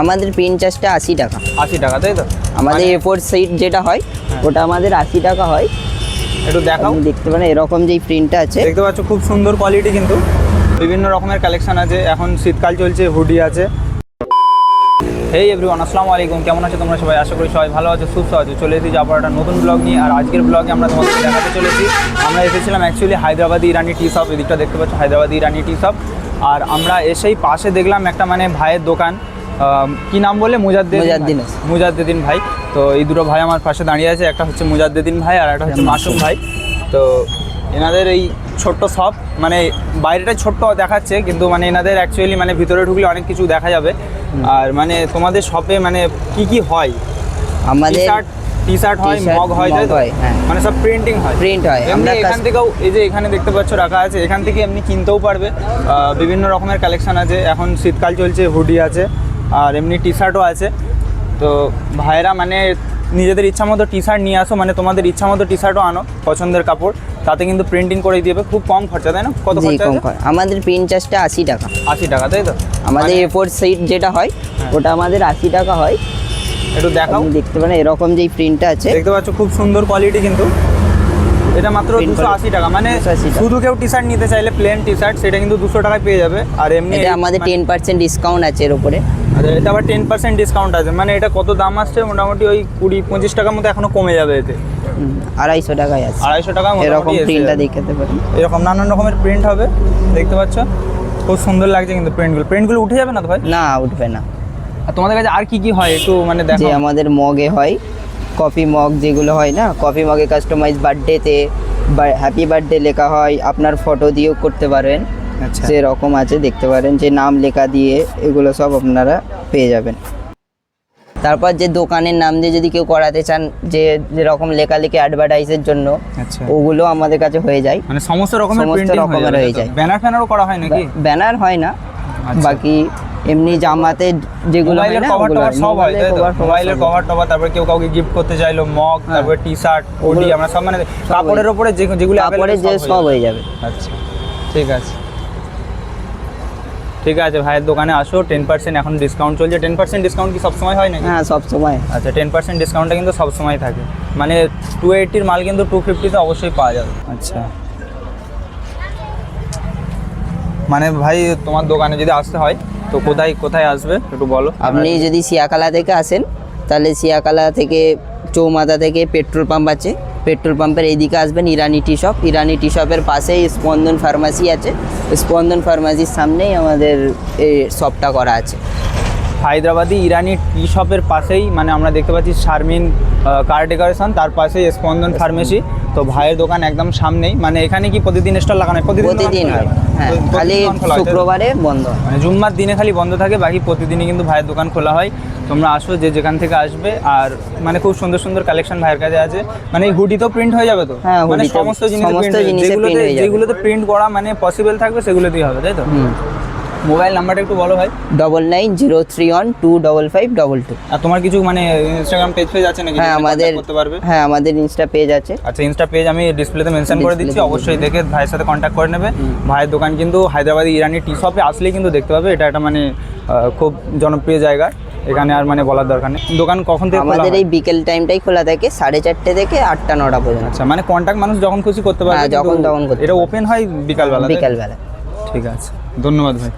আমাদের প্রিন্ট চার্জটা আশি টাকা। আশি টাকা তাই তো? আমাদের এ ফোর সাইট যেটা হয় ওটা আমাদের আশি টাকা হয়। একটু দেখাও। দেখতে পারেন এরকম যেই প্রিন্টটা আছে। দেখতে পাচ্ছ খুব সুন্দর কোয়ালিটি কিন্তু। বিভিন্ন রকমের কালেকশন আছে এখন শীতকাল চলছে হুডি আছে। হেই এভরিওয়ান আসসালামু আলাইকুম। কেমন আছো তোমরা সবাই? আশা করি সবাই ভালো আছো সুস্থ আছো। চলে এসেছি আবার একটা নতুন ব্লগ নিয়ে আর আজকের ব্লগে আমরা তোমাদের দেখাতে চলেছি। আমরা এসেছিলাম actually Hyderabadi Irani tea shop এদিকটা দেখতে পাচ্ছ হায়দ্রাবাদি ইরানি টি শপ আর আমরা এসেই পাশে দেখলাম একটা মানে ভাইয়ের দোকান। কি নাম বলে মুজাদ্দিন মুজাদ্দিন। মুজাদ্দিন ভাই। তো এই দুটো ভাই আমার পাশে দাঁড়িয়ে আছে। একটা হচ্ছে মুজাদ্দিন ভাই আর একটা হচ্ছে মাসুম ভাই। তো এনাদের এই ছোট্ট শপ মানে বাইরেটা ছোট্ট দেখাচ্ছে কিন্তু মানে এনাদের অ্যাকচুয়ালি মানে ভিতরে ঢুকলে অনেক কিছু দেখা যাবে। আর মানে তোমাদের শপে মানে কি কি হয়? আমাদের শার্ট টি শার্ট হয় মগ হয় তাই তো? হয়, হ্যাঁ। মানে সব প্রিন্টিং হয়। Print হয়, আমরা এখান থেকেও এই যে এখানে দেখতে পাচ্ছ রাখা আছে এখান থেকে এমনি কিনতেও পারবে। বিভিন্ন রকমের কালেকশন আছে। এখন শীতকাল চলছে হুডি আছে। আর এমনি টি শার্টও আছে। তো ভাইয়েরা মানে নিজেদের ইচ্ছা মতো টি শার্ট নিয়ে আসো মানে তোমাদের ইচ্ছা মতো টি শার্টও আনো পছন্দের কাপড়। তাতে কিন্তু প্রিন্টিং করে দিবে খুব কম খরচা তাই না? কত খরচা কম? করে আমাদের প্রিন্ট চার্জটা আশি টাকা। আশি টাকা তাই তো? আমাদের মানে এ ফোর সাইট যেটা হয় ওটা আমাদের আশি টাকা হয়। একটু দেখাও। দেখতে পারেন এরকম যেই প্রিন্টটা আছে। দেখতে পাচ্ছ খুব সুন্দর কোয়ালিটি কিন্তু। এটা মাত্র Print দুশো আশি টাকা। মানে শুধু কেউ টি শার্ট নিতে চাইলে প্লেন টি শার্ট সেটা কিন্তু দুশো টাকায় পেয়ে যাবে। আর এমনি আমাদের টেন পার্সেন্ট ডিসকাউন্ট আছে এর উপরে। আচ্ছা, এটা আবার টেন পার্সেন্ট ডিসকাউন্ট আছে। মানে এটা কত দাম আসছে? মোটামুটি ওই কুড়ি পঁচিশ টাকার মতো এখনও কমে যাবে এতে। আড়াইশো টাকায় আছে। আড়াইশো টাকা এরকম প্রিন্টটা। দেখাতে পারেন এরকম নানান রকমের প্রিন্ট হবে দেখতে পাচ্ছ? খুব সুন্দর লাগছে কিন্তু প্রিন্টগুলো প্রিন্টগুলো উঠে যাবে না তো ভাই? না উঠবে না। আর তোমাদের কাছে আর কি কি হয়? একটু মানে দেখো। আমাদের মগে হয় কফি মগ যেগুলো হয় না কফি মগে কাস্টমাইজ বার্থডেতে হ্যাপি বার্থডে লেখা হয় আপনার ফটো দিয়েও করতে পারেন। আচ্ছা। যেরকম আছে দেখতে পারেন যে নাম লেখা দিয়ে এগুলো সব আপনারা পেয়ে যাবেন। তারপর যে দোকানের নাম দিয়ে যদি কেউ করাতে চান যে যেরকম লেখালেখি অ্যাডভার্টাইজের জন্য আচ্ছা। ওগুলো আমাদের কাছে হয়ে যায়। মানে সমস্ত রকমের সমস্ত রকমের হয়ে যায়। ব্যানার ফ্যানারও করা হয় নাকি? ব্যানার হয় না। আচ্ছা। বাকি এমনি জামাতে যেগুলো হয় না ওগুলো সব হয় মোবাইলের কভার টভার তারপরে কেউ কাউকে গিফট করতে চাইলো মগ। তারপরে টি শার্ট ওডি আমরা সব মানে কাপড়ের ওপরে যে যেগুলো কাপড়ে available যে সব হয়ে যাবে। আচ্ছা ঠিক আছে। ঠিক আছে ভাইয়ের দোকানে আসো টেন পার্সেন্ট এখন ডিসকাউন্ট চলছে। টেন পার্সেন্ট ডিসকাউন্ট কি সবসময় হয় নাকি? হ্যাঁ সব সময় আচ্ছা টেন পার্সেন্ট ডিসকাউন্টটা কিন্তু সবসময় থাকে। মানে টু এইটির মাল কিন্তু টু ফিফটিতে অবশ্যই পাওয়া যাবে। আচ্ছা। মানে ভাই তোমার দোকানে যদি আসতে হয় তো কোথায় কোথায় আসবে? একটু বলো। আপনি যদি সিয়াকালা থেকে আসেন তাহলে সিয়াকালা থেকে চৌমাথা থেকে পেট্রোল পাম্প আছে। পেট্রোল পাম্পের এইদিকে আসবেন ইরানি টি শপ। ইরানি টি শপের পাশেই স্পন্দন ফার্মাসি আছে। স্পন্দন ফার্মাসির সামনেই আমাদের এই শপটা করা আছে। হায়দ্রাবাদি ইরানি টি শপের পাশেই মানে আমরা দেখতে পাচ্ছি শারমিন কার ডেকোরেশন তার পাশেই স্পন্দন ফার্মেসি। তো ভাইয়ের দোকান একদম সামনেই। মানে এখানে কি প্রতিদিন স্টল লাগানো হয়? প্রতিদিন হয়। খালি? শুক্রবারে বন্ধ। মানে জুম্মার দিনে খালি বন্ধ থাকে বাকি প্রতিদিনই কিন্তু ভাইয়ের দোকান খোলা হয়। তোমরা আসো যে যেখান থেকে আসবে। আর মানে খুব সুন্দর সুন্দর কালেকশন ভাইয়ের কাছে আছে। মানে এই তো প্রিন্ট হয়ে যাবে তো? হ্যাঁ, মানে সমস্ত জিনিস যেগুলোতে। যেগুলোতে প্রিন্ট করা মানে পসিবল থাকবে সেগুলোতেই হবে তাই তো? মোবাইল নাম্বারটা একটু বলো ভাই। Double nine zero three one two double five double two আর তোমার কিছু মানে ইনস্টাগ্রাম পেজ পেজ আছে নাকি? হ্যাঁ আমাদের করতে পারবে? হ্যাঁ আমাদের ইনস্টা পেজ আছে। আচ্ছা ইনস্টা পেজ আমি ডিসপ্লেতে মেনশন করে দিচ্ছি অবশ্যই দেখে ভাইয়ের সাথে কন্ট্যাক্ট করে নেবে। ভাইয়ের দোকান কিন্তু হায়দ্রাবাদি ইরানি টি শপে আসলেই কিন্তু দেখতে পাবে এটা একটা মানে খুব জনপ্রিয় জায়গা। এখানে আর মানে বলার দরকার নেই। দোকান কখন থেকে আমাদের এই বিকেল টাইমটাই খোলা থাকে সাড়ে চারটে থেকে আটটা নটা পর্যন্ত। আচ্ছা মানে কন্ট্যাক্ট মানুষ যখন খুশি করতে পারবে হ্যাঁ, যখন তখন এটা ওপেন হয় বিকালবেলা বিকালবেলা ঠিক আছে। ধন্যবাদ ভাই।